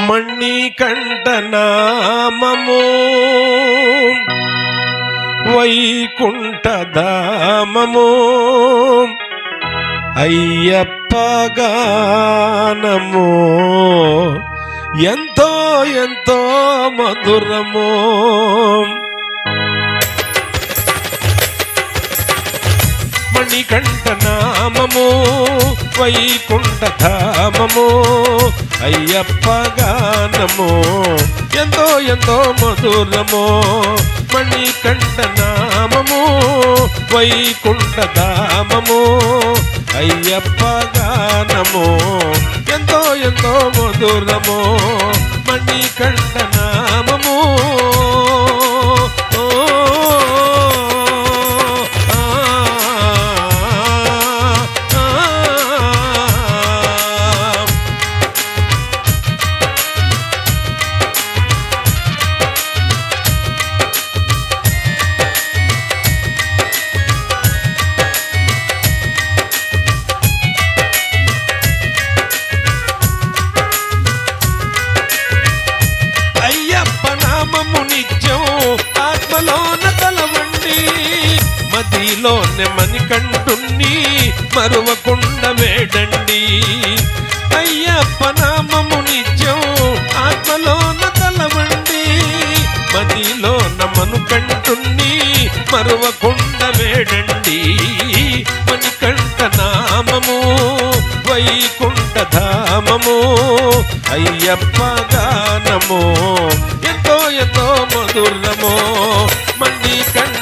మణికంఠనామము. వైకుంఠధామము. వైకుంఠ అయ్యప్ప గానము ఎంతో ఎంతో మధురము. మణికంఠనామము. వైకుంఠధామము. అయ్యప్ప గానము ఎంతో ఎంతో మధురము మణికంఠ నామము వైకుంఠ ధామము అయ్యప్ప గానము ఎంతో ఎంతో మధురము మణికంఠ నామము ఆత్మలోన తలవండి మదిలోనే మణికంఠుణ్ణి మరువకుండ వేడండి. అయ్యప్ప నామము నిత్యం ఆత్మలోన తలవండి మదిలోన మనుకంఠుణ్ణి మరువకుండ వేడండి. మణికంఠ నామము వైకుంఠ ధామము అయ్యప్ప గానము. ఎంతో ఎంతో మధురము మణికంఠ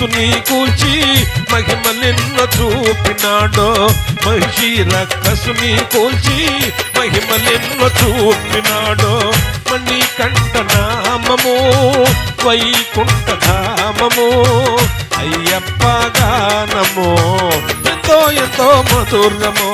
రక్కసుని కూల్చి మహిమ మహిమలెన్నో చూపినాడు. మహిషి రక్కసుని కూల్చి మహిమ నిన్న చూపినాడో. మణి కంట నామము వైకుంఠ ధామము అయ్యప్ప గానము ఎంతో ఎంతో మధురమో.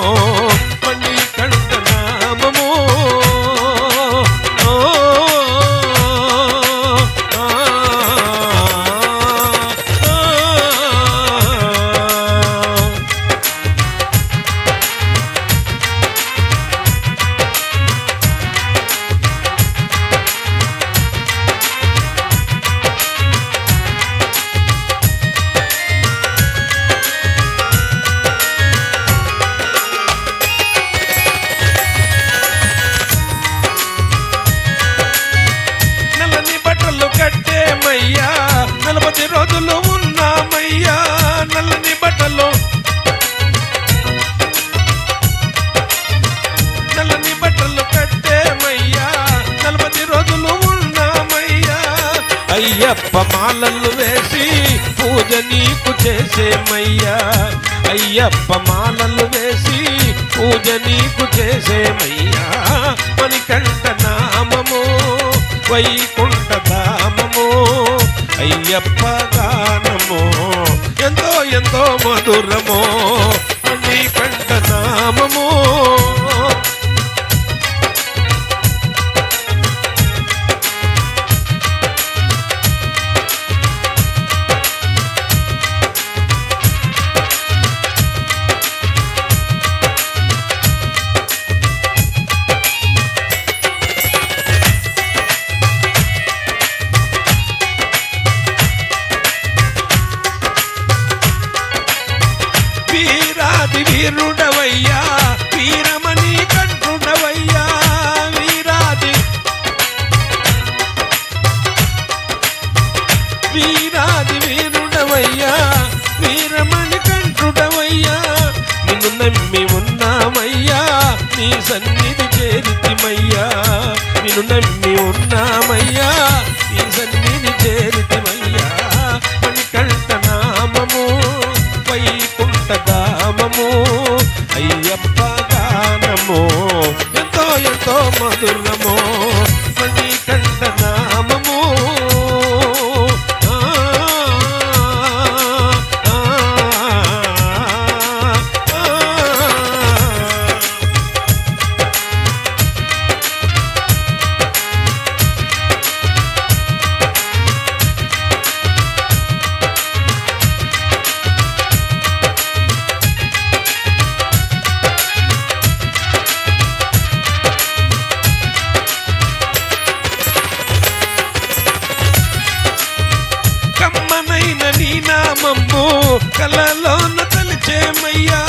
అయ్యప్ప మాలలు వేసి పూజ నీకు చేసేమయ్యా. అయ్యప్ప మాలలు వేసి పూజ నీకు చేసేమయ్యా. మణికంఠ నామము వైకుంఠ ధామము అయ్యప్ప గానము ఎంతో ఎంతో మధురమో నమ్మి ఉన్నామయ్యా నీ సన్నిధి చేరితిమయ్యా. నిన్ను నమ్మి ఉన్నా నామము కలలోన తలిచేమయ్యా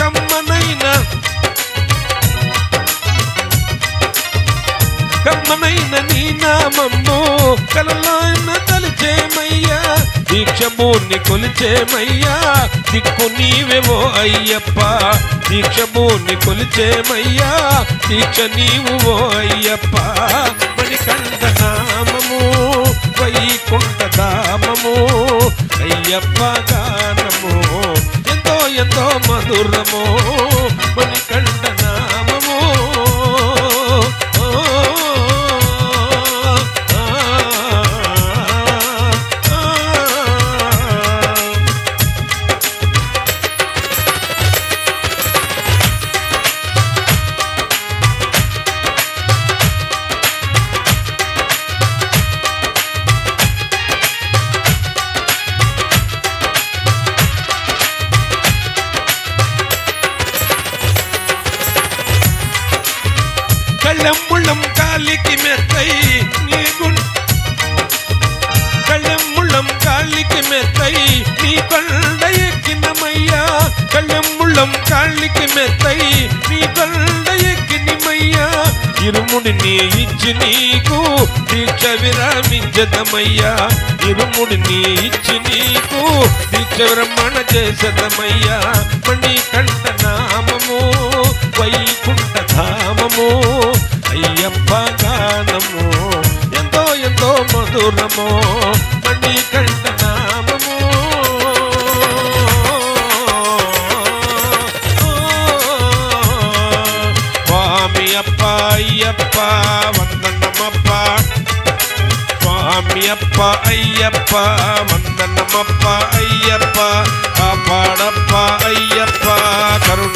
కమ్మనైన. కమ్మనైన నీ నామమ్ము కలలోన తలిచేమయ్యా దీక్షభూని కొలిచేమయ్యా. దిక్కు నీవేవో అయ్యప్ప. దీక్షభూని కొలిచేమయ్యా. దీక్ష నీవు ఓ అయ్యప్ప. మణికంఠ నామము వైకుంఠ ధామము. అయ్యప్ప గానము ఎంతో ఎంతో మధురము మణికంఠ కళ్ళెమ్ముళ్ళం కాలికి మెత్తై నీ గుండె కళ్ళెమ్ముళ్ళం కాళ్ళకి మెత్తై నీ కొండ ఎక్కినమయ్యా కళ్ళెమ్ముళ్ళం కాళ్ళకి మెత్తై నీ కొండ ఎక్కినమయ్యా ఇరుముడిని ఇచ్చి నీకు దీక్ష విరమించదమయ్యా ఇరుముడిని ఇచ్చి నీకు దీక్ష విరమణ చేసదమయ్యా మణి కంఠ నామము వైకుంఠ ధామము అయ్యప్ప గానము ఎంతో ఎంతో మధురము మణి కంఠ నామము స్వామి అప్ప అయ్యప్ప వందనమప్ప స్వామి అప్ప అయ్యప్ప వందనమప్ప అయ్యప్ప కాపాడప్ప అయ్యప్ప కరుణించప్ప